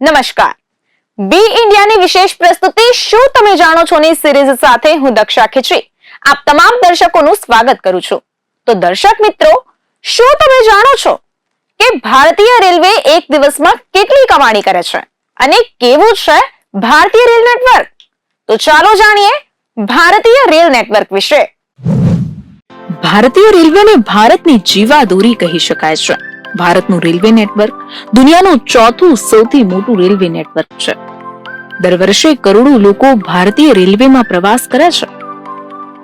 નમસ્કાર. બી ઇન્ડિયાની વિશેષ પ્રસ્તુતિ શું તમે જાણો છો ની સિરીઝ સાથે હું દક્ષા ખીચડી. આપ તમામ દર્શકોનું સ્વાગત કરું છું. તો દર્શક મિત્રો, શું તમે જાણો છો કે ભારતીય રેલવે એક દિવસમાં કેટલી કમાણી કરે છે અને કેવું છે ભારતીય રેલ નેટવર્ક? તો ચાલો જાણીએ ભારતીય રેલ નેટવર્ક વિશે. ભારતીય રેલવેને ભારતની જીવાદોરી કહી શકાય છે. ભારતનું રેલવે નેટવર્ક, દુનિયાનું ચોથું સૌથી મોટું રેલવે નેટવર્ક છે. દર વર્ષે કરોડો લોકો ભારતીય રેલવેમાં પ્રવાસ કરે છે.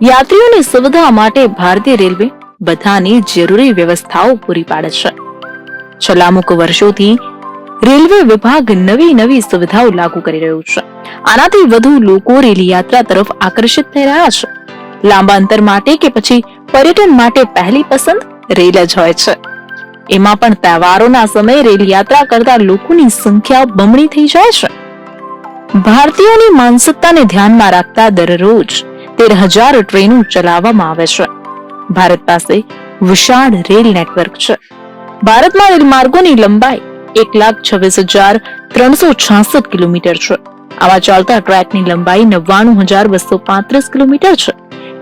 યાત્રીઓની સુવિધા માટે ભારતીય રેલવે બધાની જરૂરી વ્યવસ્થાઓ પૂરી પાડે છે. છેલ્લા અમુક વર્ષોથી રેલવે વિભાગ નવી નવી સુવિધાઓ લાગુ કરી રહ્યું છે. આનાથી વધુ લોકો રેલ યાત્રા તરફ આકર્ષિત થઈ રહ્યા છે. લાંબા અંતર માટે કે પછી પર્યટન માટે પહેલી પસંદ રેલ જ હોય છે. એમાં પણ તહેવારોના સમયે રેલ યાત્રા કરતા લોકોની સંખ્યા બમણી થઈ જાય છે. ભારતીયોની માનસિકતાને ધ્યાનમાં રાખતા દરરોજ તેર હજાર ટ્રેનો ચલાવવામાં આવે છે. ભારત પાસે વિશાળ રેલ નેટવર્ક છે. ભારતમાં રેલ માર્ગોની લંબાઈ એક લાખ છવ્વીસ હજાર ત્રણસો છાસઠ કિલોમીટર છે. આવા ચાલતા ટ્રેકની લંબાઈ નવ્વાણું હજાર બસો પાંત્રીસ કિલોમીટર છે.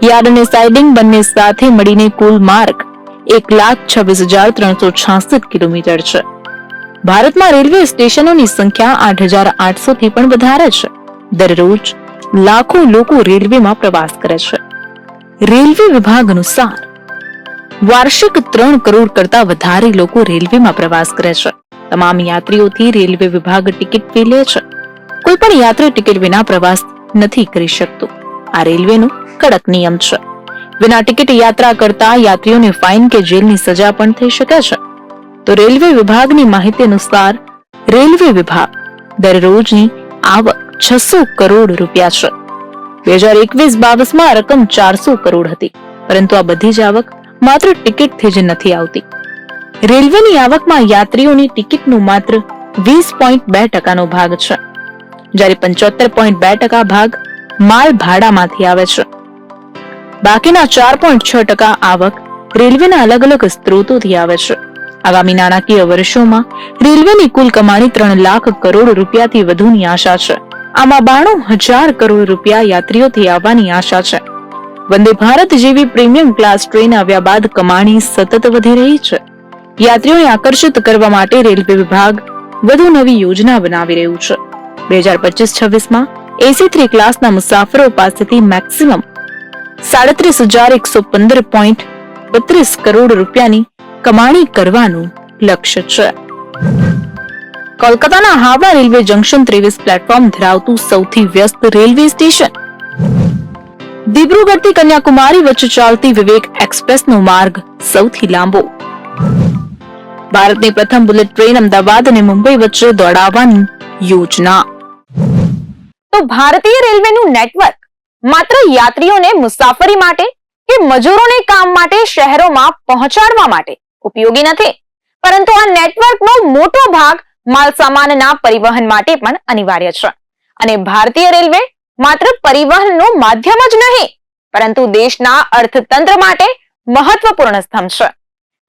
યાર્ડ અને સાઇડિંગ બંને સાથે મળીને કુલ માર્ગ એક લાખ છવ્વીસ હજાર ત્રણસો છાસઠ કિલોમીટર છે. ભારતમાં રેલવે સ્ટેશનોની સંખ્યા આઠ હજાર આઠસો થી પણ વધારે છે. દરરોજ લાખો લોકો રેલવેમાં પ્રવાસ કરે છે. રેલવે વિભાગ અનુસાર, વાર્ષિક ત્રણ કરોડ કરતા વધારે લોકો રેલવેમાં પ્રવાસ કરે છે. તમામ યાત્રીઓથી રેલવે વિભાગ ટિકિટ ફી લે છે. કોઈ પણ યાત્રી ટિકિટ વિના પ્રવાસ નથી કરી શકતો. આ રેલવેનો કડક નિયમ છે. વિના ટિકિટ યાત્રા કરતા યાત્રીઓને ફાઇન કે જેલની સજા પણ થઈ શકે છે. તો રેલવે વિભાગની માહિતી અનુસાર, રેલવે વિભાગ દરરોજની આવક છસો કરોડ રૂપિયા છે. બે હજાર એકવીસ બાવીસમાં આ રકમ ચારસો કરોડ હતી. પરંતુ આ બધી જ આવક માત્ર ટિકિટથી જ નથી આવતી. રેલવેની આવકમાં યાત્રીઓની ટિકિટનું માત્ર વીસ પોઈન્ટ બે ટકાનો ભાગ છે. જ્યારે પંચોતેર પોઈન્ટ બે ટકા ભાગ માલ ભાડામાંથી આવે છે. બાકીના ચાર પોઈન્ટ છ ટકા આવક રેલવેના અલગ અલગ સ્ત્રોતોથી આવે છે. આગામી નાણાકીય વર્ષોમાં રેલવેની કુલ કમાણી ત્રણ લાખ કરોડ રૂપિયાથી વધુની આશા છે. આમાં બાણું હજાર કરોડ રૂપિયા યાત્રીઓથી આવવાની આશા છે. વંદે ભારત જેવી પ્રીમિયમ ક્લાસ ટ્રેન આવ્યા બાદ કમાણી સતત વધી રહી છે. યાત્રીઓને આકર્ષિત કરવા માટે રેલવે વિભાગ વધુ નવી યોજના બનાવી રહ્યું છે. બે હજાર પચીસ છવ્વીસમાં એસી થ્રી ક્લાસના મુસાફરો પાસેથી મેક્સિમમ સાડત્રીસ હજાર એકસો પંદર પોઈન્ટ બત્રીસ કરોડ રૂપિયાની કમાણી કરવાનું લક્ષ્ય છે. કોલકાતાના હાવડા રેલવે જંકશન ત્રેવીસ પ્લેટફોર્મ ધરાવતું સૌથી વ્યસ્ત રેલવે સ્ટેશન. દિબ્રુગઢથી કન્યાકુમારી વચ્ચે ચાલતી વિવેક એક્સપ્રેસનો માર્ગ સૌથી લાંબો. ભારતની પ્રથમ બુલેટ ટ્રેન અમદાવાદ અને મુંબઈ વચ્ચે દોડાવવાની યોજના. તો ભારતીય રેલવેનું નેટવર્ક માત્ર યાત્રીઓને મુસાફરી માટે કે મજૂરોને કામ માટે શહેરોમાં પહોંચાડવા માટે ઉપયોગી નથી. પરંતુ આ નેટવર્કનો મોટો ભાગ માલ સામાનના પરિવહન માટે પણ અનિવાર્ય છે. અને ભારતીય રેલવે માત્ર પરિવહનનું માધ્યમ જ નહીં, પરંતુ દેશના અર્થતંત્ર માટે મહત્વપૂર્ણ સ્તંભ છે.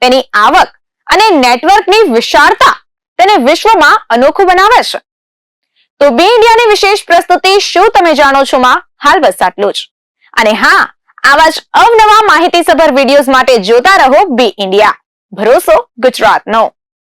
તેની આવક અને નેટવર્કની વિશાળતા તેને વિશ્વમાં અનોખું બનાવે છે. તો બે ઇન્ડિયાની વિશેષ પ્રસ્તુતિ શું તમે જાણો છો માં? હાલ બસ આટલું જ. અને હા, આવા જ અવનવા માહિતીસભર વિડીયોઝ માટે જોતા રહો બી ઇન્ડિયા. ભરોસો ગુજરાતનો.